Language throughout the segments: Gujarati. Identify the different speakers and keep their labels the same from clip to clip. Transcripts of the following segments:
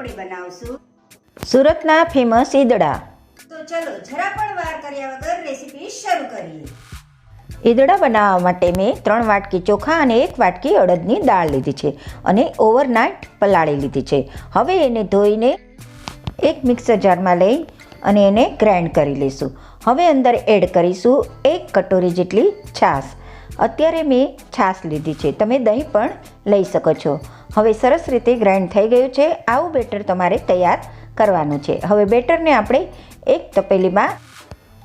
Speaker 1: બનાવશું.
Speaker 2: સુરતના ફેમસ ઈદડા.
Speaker 1: તો ચલો જરા પણ વાર કર્યા વગર રેસીપી શરૂ કરીએ.
Speaker 2: ઈદડા બનાવવા માટે મેં ત્રણ વાટકી ચોખા અને એક વાટકી અડદની દાળ લીધી છે અને ઓવરનાઇટ પલાળી લીધી છે. હવે એને ધોઈને એક મિક્સર જારમાં લઈ અને એને ગ્રાઇન્ડ કરી લઈશું. હવે અંદર એડ કરીશું એક કટોરી જેટલી છાશ. અત્યારે મેં છાશ લીધી છે. તમે દહીં પણ લઈ શકો છો. હવે સરસ રીતે ગ્રાઇન્ડ થઈ ગયું છે. આવું બેટર તમારે તૈયાર કરવાનું છે. હવે બેટરને આપણે એક તપેલીમાં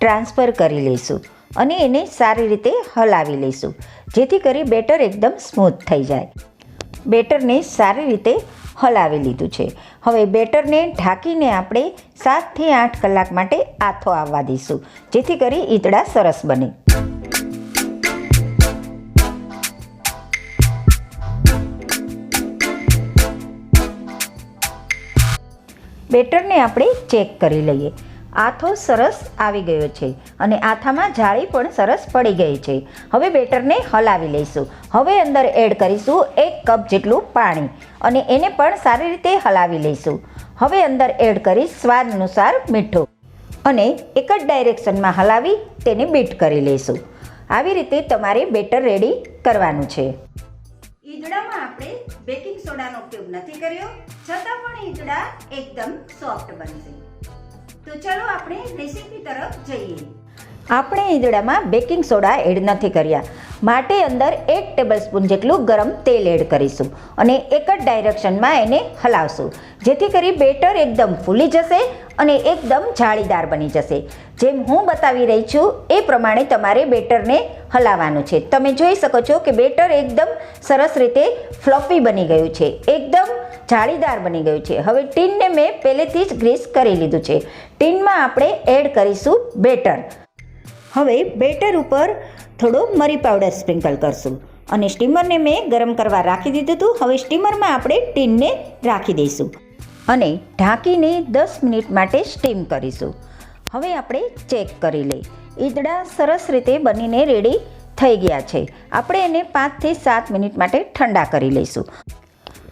Speaker 2: ટ્રાન્સફર કરી લઈશું અને એને સારી રીતે હલાવી લઈશું, જેથી કરી બેટર એકદમ સ્મૂથ થઈ જાય. બેટરને સારી રીતે હલાવી લીધું છે. હવે બેટરને ઢાંકીને આપણે સાતથી આઠ કલાક માટે આથો આવવા દઈશું, જેથી કરી ઈદડા સરસ બને. બેટરને આપણે ચેક કરી લઈએ. આથો સરસ આવી ગયો છે અને આથામાં જાળી પણ સરસ પડી ગઈ છે. હવે બેટરને હલાવી લઈશું. હવે અંદર એડ કરીશું એક કપ જેટલું પાણી અને એને પણ સારી રીતે હલાવી લઈશું. હવે અંદર એડ કરી સ્વાદ અનુસાર મીઠું અને એક જ ડાયરેક્શનમાં હલાવી તેને બીટ કરી લઈશું. આવી રીતે તમારે બેટર રેડી કરવાનું છે.
Speaker 1: બેકિંગ સોડાનો ઉપયોગ નથી કર્યો, છતાં પણ ઈદડા એકદમ સોફ્ટ બનશે. તો ચલો આપણે રેસીપી તરફ જઈએ.
Speaker 2: આપણે ઈંદડામાં બેકિંગ સોડા એડ નથી કર્યા. માટે અંદર એક ટેબલ સ્પૂન જેટલું ગરમ તેલ એડ કરીશું અને એક જ ડાયરેક્શનમાં એને હલાવશું. જેથી કરી બેટર એકદમ ફૂલી જશે અને એકદમ જાળીદાર બની જશે. જેમ હું બતાવી રહી છું, એ પ્રમાણે તમારે બેટરને હલાવવાનું છે. તમે જોઈ શકો છો કે બેટર એકદમ સરસ રીતે ફ્લફી બની ગયું છે. એકદમ જાળીદાર બની ગયું છે. હવે ટીનને મેં પહેલેથી જ ગ્રીસ કરી લીધું છે. ટીનમાં આપણે એડ કરીશું બેટર. હવે બેટર ઉપર થોડો મરી પાવડર સ્પ્રિંકલ કરશું. અને સ્ટીમરને મેં ગરમ કરવા રાખી દીધું હતું. હવે સ્ટીમરમાં આપણે ટીનને રાખી દઈશું. અને ઢાંકીને દસ મિનિટ માટે સ્ટીમ કરીશું. હવે આપણે ચેક કરી લઈએ. ઈદડા સરસ રીતે બનીને રેડી થઈ ગયા છે. આપણે એને પાંચથી સાત મિનિટ માટે ઠંડા કરી લઈશું.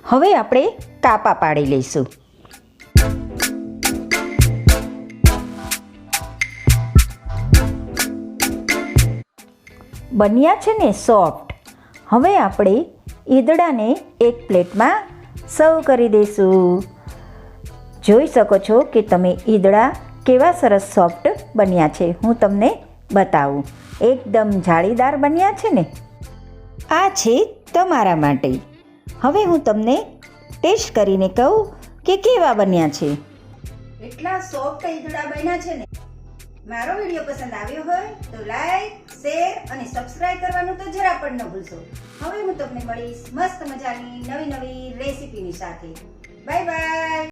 Speaker 2: હવે આપણે કાપા પાડી લઈશું. બન્યા છે ને સોફ્ટ. હવે આપણે ઈદડાને એક પ્લેટમાં સર્વ કરી દઈશું. જોઈ શકો છો કે તમે ઈદડા કેવા સરસ સોફ્ટ બન્યા છે. હું તમને બતાવું. એકદમ જાળીદાર બન્યા છે ને. આ છે તમારા માટે. હવે હું તમને ટેસ્ટ કરીને કહું કે કેવા બન્યા છે.
Speaker 1: એટલા સોફ્ટ ઈદડા બન્યા છે ને. મારો વીડિયો પસંદ આવ્યો હોય તો લાઈક શેર અને સબસ્ક્રાઇબ કરવાનું તો જરા પણ ન ભૂલશો. હવે હું તમને મળીશ મસ્ત મજાની નવી નવી રેસીપીની સાથે. Bye bye